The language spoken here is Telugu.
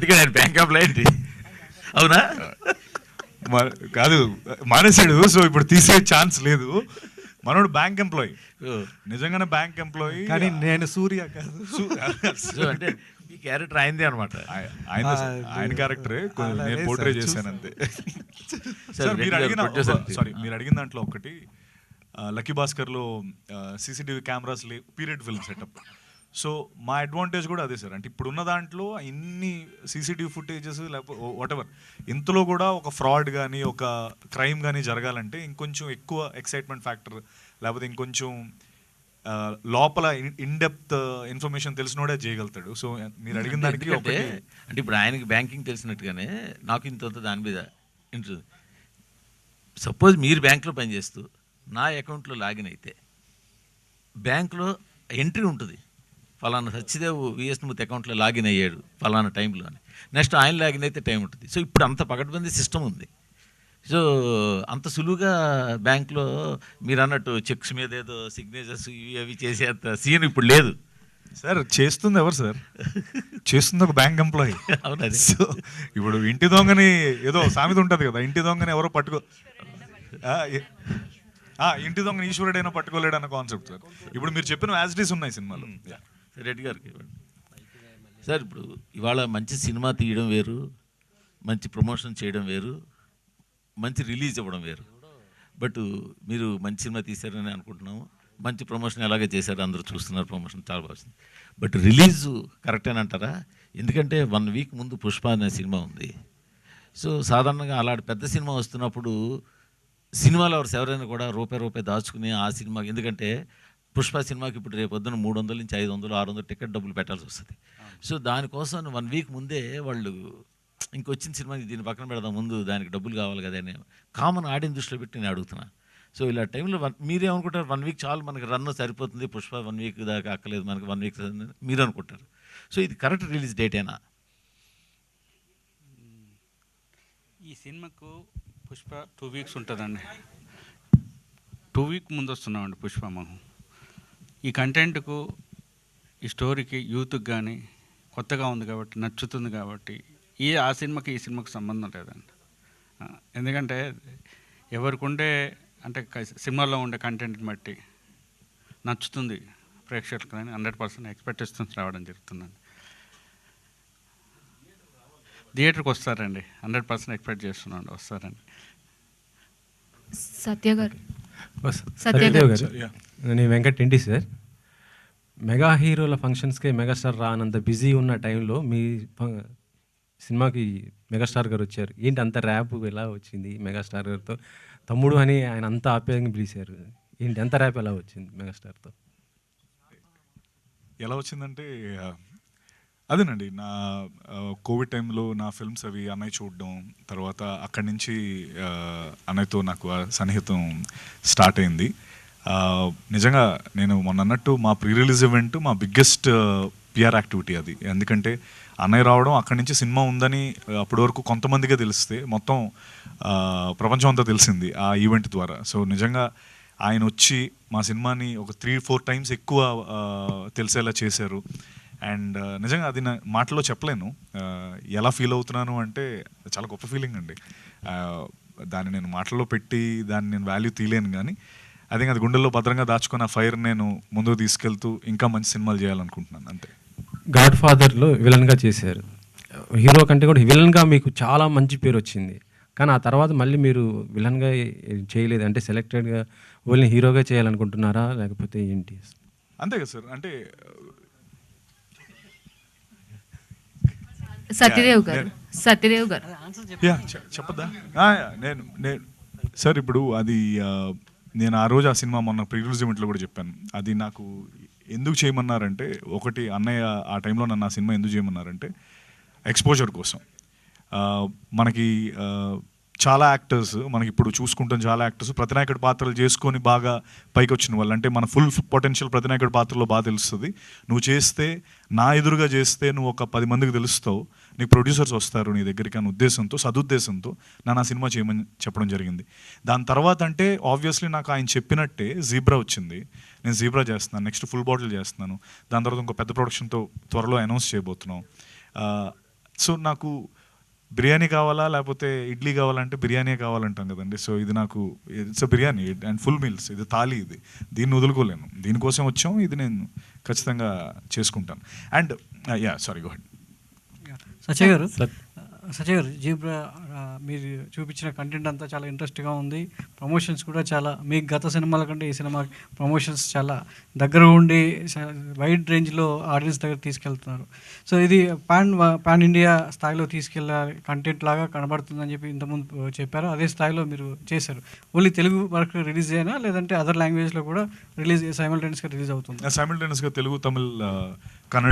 ఎందుకంటే ఆయన బ్యాంక్ ఎంప్లాయ్ ఏంటి అవునా? మ- కాదు మానేశాడు సో ఇప్పుడు తీసే ఛాన్స్ లేదు. మనోడు బ్యాంక్ ఎంప్లాయీ నిజంగానే బ్యాంక్ ఎంప్లాయీ కానీ నేను సూర్య కాదు. అంటే ఈ క్యారెక్టర్ అయింది అనమాట ఆయన ఆయన క్యారెక్టరే నేను పోర్ట్రే. చేశాను అంతే. మీరు అడిగిన. సారీ మీరు అడిగిన దాంట్లో ఒకటి లక్కీ భాస్కర్లో సీసీటీవీ కెమెరాస్ లే పీరియడ్ ఫిల్మ్ సెటప్ సో మా అడ్వాంటేజ్ కూడా అదే సార్. అంటే ఇప్పుడున్న దాంట్లో ఇన్ని సీసీటీవీ ఫుటేజెస్ లేకపోతే వాట్ ఎవర్ ఇంతలో కూడా ఒక ఫ్రాడ్ కానీ ఒక క్రైమ్ కానీ జరగాలంటే ఇంకొంచెం ఎక్కువ ఎక్సైట్మెంట్ ఫ్యాక్టర్ లేకపోతే ఇంకొంచెం లోపల ఇన్ డెప్త్ ఇన్ఫర్మేషన్ తెలిసినోడే చేయగలుగుతాడు. సో మీరు అడిగిన దానికి ఒకటి అంటే ఇప్పుడు ఆయనకి బ్యాంకింగ్ తెలిసినట్టుగానే నాకు ఇంత దాని మీద ఇంట్రెస్ట్ సపోజ్ మీరు బ్యాంక్లో పనిచేస్తూ నా అకౌంట్లో లాగిన్ అయితే బ్యాంక్లో ఎంట్రీ ఉంటుంది. ఫలానా సత్యదేవ్ విఎస్ మూర్తి అకౌంట్లో లాగిన్ అయ్యాడు ఫలానా టైంలో అని. నెక్స్ట్ ఆయన లాగిన్ అయితే టైం ఉంటుంది. సో ఇప్పుడు అంత పకడ్బందీ సిస్టమ్ ఉంది. సో అంత సులువుగా బ్యాంక్లో మీరు అన్నట్టు చెక్స్ మీద ఏదో సిగ్నేచర్స్ ఇవి అవి చేసేంత సీన్ ఇప్పుడు లేదు. సార్ చేస్తుంది ఎవరు సార్? చేస్తుంది ఒక బ్యాంక్ ఎంప్లాయీ. అవునది సో ఇప్పుడు ఇంటి దొంగని ఏదో సామెత ఉంటది కదా ఇంటి దొంగని ఎవరో పట్టుకో ఇంటి దొంగని ఈశ్వరుడైనా పట్టుకోలేడు అన్న కాన్సెప్ట్ సార్. ఇప్పుడు మీరు చెప్పిన యాజిటీస్ ఉన్నాయి సినిమాలో. రెడ్డి గారికి ఇవ్వండి. సార్ ఇప్పుడు ఇవాళ మంచి సినిమా తీయడం వేరు మంచి ప్రమోషన్ చేయడం వేరు మంచి రిలీజ్ ఇవ్వడం వేరు. బట్ మీరు మంచి సినిమా తీశారని అనుకుంటున్నాము. మంచి ప్రమోషన్ ఎలాగే చేశారు అందరూ చూస్తున్నారు ప్రమోషన్ చాలా బాగుంది బట్ రిలీజ్ కరెక్టేనంటారా ఎందుకంటే వన్ వీక్ ముందు పుష్ప అనే సినిమా ఉంది. సో సాధారణంగా అలాంటి పెద్ద సినిమా వస్తున్నప్పుడు సినిమాలో లవర్స్ ఎవరైనా కూడా రూపాయి రూపాయి దాచుకుని ఆ సినిమాకి ఎందుకంటే పుష్ప సినిమాకి ఇప్పుడు రేపు పొద్దున మూడు వందల నుంచి ఐదు వందలు ఆరు వందలు టికెట్ డబ్బులు పెట్టాల్సి వస్తుంది. సో దానికోసం వన్ వీక్ ముందే వాళ్ళు ఇంకొచ్చిన సినిమాకి దీని పక్కన పెడదాం ముందు దానికి డబ్బులు కావాలి కదా అని కామన్ ఆడిన దృష్టిలో పెట్టి నేను అడుగుతున్నా. సో ఇలా టైంలో వన్ మీరేమనుకుంటారు? వన్ వీక్ చాలు మనకి రన్ సరిపోతుంది పుష్ప వన్ వీక్ దాకా అక్కలేదు మనకి వన్ వీక్ మీరు అనుకుంటారు సో ఇది కరెక్ట్ రిలీజ్ డేటేనా ఈ సినిమాకు పుష్ప టూ వీక్స్ ఉంటుందండి. టూ వీక్ ముందు వస్తున్నామండి పుష్ప మనం ఈ కంటెంట్కు ఈ స్టోరీకి యూత్కి కానీ కొత్తగా ఉంది కాబట్టి నచ్చుతుంది కాబట్టి ఈ ఆ సినిమాకి ఈ సినిమాకి సంబంధం లేదండి. ఎందుకంటే ఎవరికి ఉండే అంటే సినిమాలో ఉండే కంటెంట్ని బట్టి నచ్చుతుంది ప్రేక్షకులకు కానీ హండ్రెడ్ పర్సెంట్ ఎక్స్పెక్టేషన్స్ రావడం జరుగుతుందండి. థియేటర్కి వస్తారండి హండ్రెడ్ పర్సెంట్ ఎక్స్పెక్ట్ చేస్తున్నాను వస్తారండి. సత్య గారు. సత్యదేవ్ గారు. నేను వెంకట్ ఇంటి సార్? మెగా హీరోల ఫంక్షన్స్కి మెగాస్టార్ రానంత బిజీ ఉన్న టైంలో మీ ఫ- సినిమాకి మెగాస్టార్ గారు వచ్చారు. ఏంటి అంత ర్యాప్ ఎలా వచ్చింది మెగాస్టార్ గారితో? తమ్ముడు అని ఆయన అంత ఆప్యాయంగా పిలిచారు. ఏంటి అంత ర్యాప్ ఎలా వచ్చింది మెగాస్టార్తో? ఎలా వచ్చిందంటే అదేనండి. నా కోవిడ్ టైంలో నా ఫిల్మ్స్ అవి అన్నయ్య చూడడం తర్వాత అక్కడి నుంచి అన్నయ్యతో నాకు సన్నిహితం స్టార్ట్ అయింది. నిజంగా నేను మొన్న అన్నట్టు మా ప్రీ రిలీజ్ ఈవెంట్ మా బిగ్గెస్ట్ పిఆర్ యాక్టివిటీ అది. ఎందుకంటే అన్నయ్య రావడం అక్కడి నుంచి సినిమా ఉందని అప్పటి వరకు కొంతమందిగా తెలిస్తే మొత్తం ప్రపంచం అంతా తెలిసింది ఆ ఈవెంట్ ద్వారా. సో నిజంగా ఆయన వచ్చి మా సినిమాని ఒక త్రీ ఫోర్ టైమ్స్ ఎక్కువ తెలిసేలా చేశారు. అండ్ నిజంగా అది నా మాటలో చెప్పలేను. ఎలా ఫీల్ అవుతున్నాను అంటే చాలా గొప్ప ఫీలింగ్ అండి. దాన్ని నేను మాటల్లో పెట్టి దాన్ని నేను వాల్యూ తీయలేను కానీ అదే అది గుండెల్లో భద్రంగా దాచుకున్న ఫైర్ నేను ముందుకు తీసుకెళ్తూ ఇంకా మంచి సినిమాలు చేయాలనుకుంటున్నాను అంతే. గాడ్ ఫాదర్లో విలన్గా చేశారు. హీరో కంటే కూడా విలన్గా మీకు చాలా మంచి పేరు వచ్చింది. కానీ ఆ తర్వాత మళ్ళీ మీరు విలన్గా చేయలేదు. అంటే సెలెక్టెడ్గా ఓన్లీ హీరోగా చేయాలనుకుంటున్నారా? లేకపోతే ఏంటి? అంతే కదా సార్. అంటే సత్యదేవ్ గారు. సత్యదేవ్ గారు. యా చె- చెప్పద్దా? ఆ, యా, నేను నేను సార్ ఇప్పుడు అది నేను ఆ రోజు ఆ సినిమా మొన్న ప్రీ రిలీజ్ ఈవెంట్లో కూడా చెప్పాను. అది నాకు ఎందుకు చేయమన్నారంటే ఒకటి అన్నయ్య ఆ టైంలో నన్ను ఆ సినిమా ఎందుకు చేయమన్నారంటే ఎక్స్పోజర్ కోసం. ఆ, మనకి చాలా యాక్టర్స్ మనకి ఇప్పుడు చూసుకుంటాం చాలా యాక్టర్స్ ప్రతినాయకుడి పాత్రలు చేసుకొని బాగా పైకి వచ్చిన వాళ్ళు. అంటే మన ఫుల్ పొటెన్షియల్ ప్రతినాయకుడి పాత్రలో బాగా తెలుస్తుంది. నువ్వు చేస్తే నా ఎదురుగా చేస్తే నువ్వు ఒక పది మందికి తెలుస్తావు. నీకు ప్రొడ్యూసర్స్ వస్తారు నీ దగ్గరికి అనే ఉద్దేశంతో సదుద్దేశంతో నన్ను ఆ సినిమా చేయమని చెప్పడం జరిగింది. దాని తర్వాత అంటే ఆబ్వియస్లీ నాకు ఆయన చెప్పినట్టే జీబ్రా వచ్చింది. నేను జీబ్రా చేస్తున్నాను నెక్స్ట్ ఫుల్ బాటిల్ చేస్తున్నాను. దాని తర్వాత ఇంకో పెద్ద ప్రొడక్షన్తో త్వరలో అనౌన్స్ చేయబోతున్నాం. సో నాకు బిర్యానీ కావాలా లేకపోతే ఇడ్లీ కావాలంటే బిర్యానీ కావాలంటాం కదండి. సో ఇది నాకు it's biryani and full meals ఇది తాలి ఇది. దీన్ని వదులుకోలేను. దీనికోసం వచ్చాం. ఇది నేను ఖచ్చితంగా చేసుకుంటాను. అండ్ యా సారీ గో సచయ్ గారు. సచయ్ గారు జీబ్రా మీరు చూపించిన కంటెంట్ అంతా చాలా ఇంట్రెస్ట్గా ఉంది. ప్రమోషన్స్ కూడా చాలా మీకు గత సినిమాల కంటే ఈ సినిమా ప్రమోషన్స్ చాలా దగ్గర ఉండి వైడ్ రేంజ్లో ఆడియన్స్ దగ్గర తీసుకెళ్తున్నారు. సో ఇది పాన్ పాన్ ఇండియా స్థాయిలో తీసుకెళ్ళాలి కంటెంట్ లాగా కనబడుతుందని చెప్పి ఇంతకుముందు చెప్పారు. అదే స్థాయిలో మీరు చేశారు. ఓన్లీ తెలుగు వరకు రిలీజ్ అయినా లేదంటే అదర్ లాంగ్వేజ్లో కూడా రిలీజ్ సైమల్టేనియస్గా రిలీజ్ అవుతుంది? సైమిల్టేనియస్గా తెలుగు తమిళ్ కన్నడ